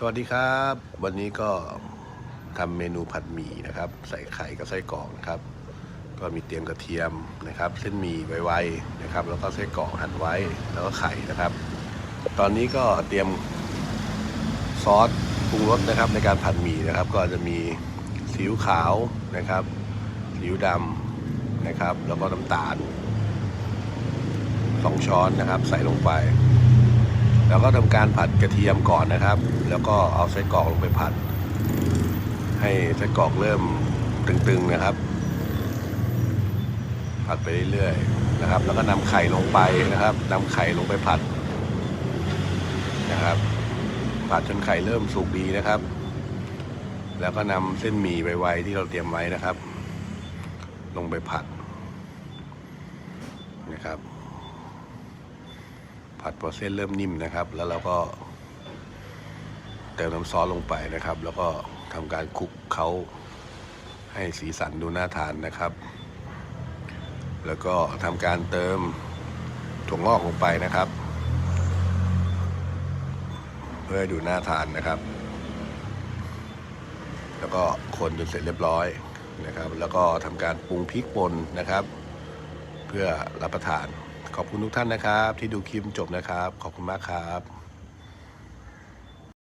สวัสดีครับ วันนี้ก็ทำเมนูผัดหมี่นะครับ ใส่ไข่กับไส้กรอกนะครับ ก็มีเตรียมกระเทียมนะครับเส้นหมี่ไว้ๆนะครับ แล้วก็ไส้กรอกหั่นไว้แล้วก็ไข่นะครับ ตอนนี้ก็เตรียมซอสปรุงรสนะครับ ในการผัดหมี่นะครับ ก็จะมีซีอิ๊วขาวนะครับซีอิ๊วดำนะครับ แล้วก็น้ำตาลสองช้อนนะครับ ใส่ลงไป แล้วก็ทำการผัดกระเทียมก่อนนะครับ แล้วก็เอาไส้กรอกลงไปผัด ให้ไส้กรอกเริ่มตึงๆนะครับ ผัดไปเรื่อยๆนะครับ แล้วก็นำไข่ลงไปนะครับนำไข่ลงไปผัดนะครับ ผัดจนไข่เริ่มสุกดีนะครับ แล้วก็นำเส้นหมี่ไวๆที่เราเตรียมไว้นะครับ ลงไปผัดนะครับ ผัดพอเส้นเริ่มนิ่มนะครับ แล้วเราก็เติมน้ำซอสลงไปนะครับ แล้วก็ทำการคลุกเขาให้สีสันดูน่าทานนะครับ แล้วก็ทำการเติมถั่วงอกลงไปนะครับ เพื่อดูน่าทานนะครับ แล้วก็คนจนเสร็จเรียบร้อยนะครับ แล้วก็ทำการปรุงพริกป่นนะครับ เพื่อรับประทาน ขอบคุณทุกท่านนะครับ ที่ดูคลิปจบนะครับ ขอบคุณมากครับ